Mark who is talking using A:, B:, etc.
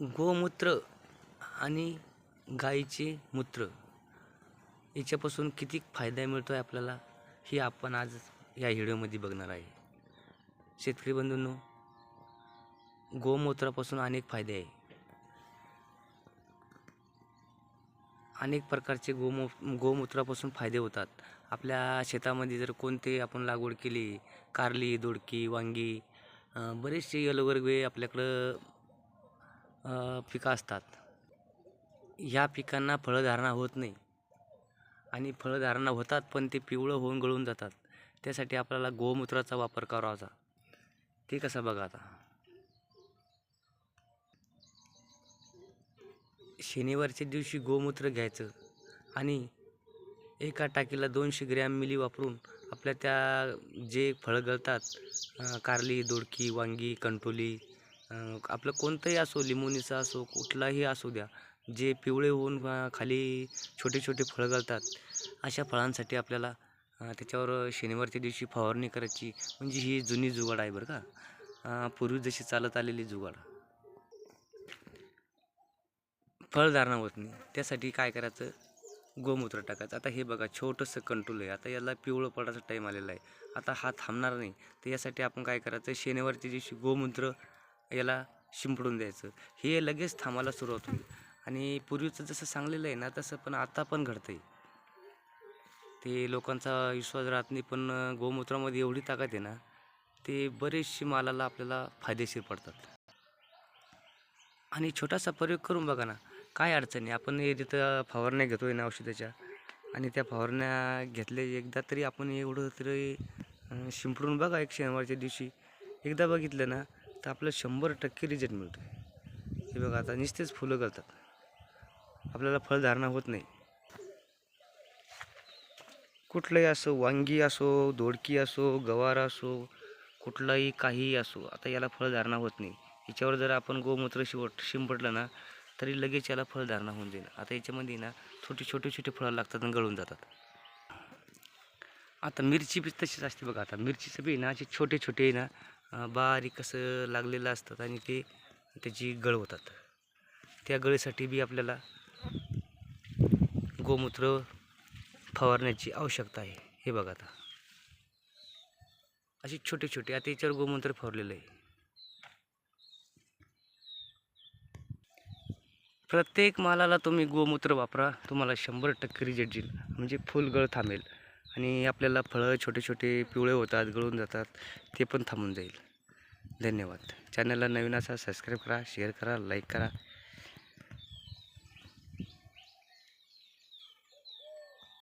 A: गोमूत्र आणि गाईचे मूत्र याच्यापासून किती फायदा मिळतो आहे आपल्याला हे आपण आज या व्हिडिओमध्ये बघणार आहे. शेतकरी बंधूंनो गोमूत्रापासून अनेक फायदे आहे. अनेक प्रकारचे गोमू गोमूत्रापासून फायदे होतात. आपल्या शेतामध्ये जर कोणते आपण लागवड केली कारली दोडकी वांगी बरेचसे वेगळे आपल्याकडं पिकं असतात. ह्या पिकांना फळधारणा होत नाही. आणि फळधारणा होतात पण ते पिवळं होऊन गळून जातात. त्यासाठी आपल्याला गोमूत्राचा वापर करावाचा ते कसं बघा आता? शनिवारच्या दिवशी गोमूत्र घ्यायचं आणि एका टाकीला दोनशे ग्रॅम मिली वापरून आपल्या त्या जे फळं गळतात कारली दोडकी वांगी कंटोली आपलं कोणतंही असो लिंबोणीचं असो कुठलाही असू द्या जे पिवळे होऊन खाली छोटे छोटे फळं घालतात अशा फळांसाठी आपल्याला त्याच्यावर शनिवारच्या दिवशी फवारणी करायची म्हणजे ही जुनी जुगाड आहे बरं का. पूर्वी जशी चालत आलेली जुगाड. फळधारणा होत नाही. त्यासाठी काय करायचं? गोमूत्र टाकायचं. आता हे बघा छोटंसं कंट्रोल आहे. आता याला पिवळं पडायचा टाईम आलेला आहे. आता हा थांबणार नाही. तर यासाठी आपण काय करायचं? शनिवारच्या दिवशी गोमूत्र याला शिंपडून द्यायचं. हे लगेच थांबायला सुरुवात होईल आणि पूर्वीचं जसं सांगलेलं आहे ना तसं पण आता पण घडतं आहे ते लोकांचा विश्वास राहत नाही पण गोमूत्रामध्ये एवढी ताकद आहे ना ते बरेचसे मालाला आपल्याला फायदेशीर पडतात. आणि छोटासा प्रयोग करून बघा ना काय अडचणी आपण हे तिथं फवारण्या घेतोय ना औषधाच्या आणि त्या फवारण्या घेतल्या एकदा तरी आपण एवढं तरी शिंपडून बघा एक शनिवारच्या दिवशी. एकदा बघितलं ना तर आपलं शंभर टक्के रिझल्ट मिळतो हे बघा आता नुसतेच फुलं करतात आपल्याला फळधारणा होत नाही. कुठलंही असो वांगी असो दोडकी असो गवार असो कुठलाही काहीही असो आता याला फळधारणा होत नाही. याच्यावर जर आपण गोमूत्र शिवट शिंपटलं ना तरी लगेच याला फळधारणा होऊन जाईल. आता याच्यामध्ये ना छोटे छोटे छोटे फळं लागतात आणि गळून जातात. आता मिरची बी तशीच असते बघा आता मिरचीचं बी ना असे छोटे छोटे ना बारीक असं लागलेलं असतात आणि ते त्याची गळ होतात. त्या गळीसाठी बी आपल्याला गोमूत्र फवारण्याची आवश्यकता आहे. हे बघा आता. अशी छोटे छोटे आता याच्यावर गोमूत्र फवारलेलं आहे. प्रत्येक मालाला तुम्ही गोमूत्र वापरा तुम्हाला शंभर टक्के रिजेक्ट येईल. म्हणजे फुल गळ थांबेल. आणि आपल्याला फळं छोटे छोटे पिवळे होतात गळून जातात ते पण थांबून जाईल. धन्यवाद. चॅनलला नवीन असा सबस्क्राईब करा शेअर करा लाईक करा.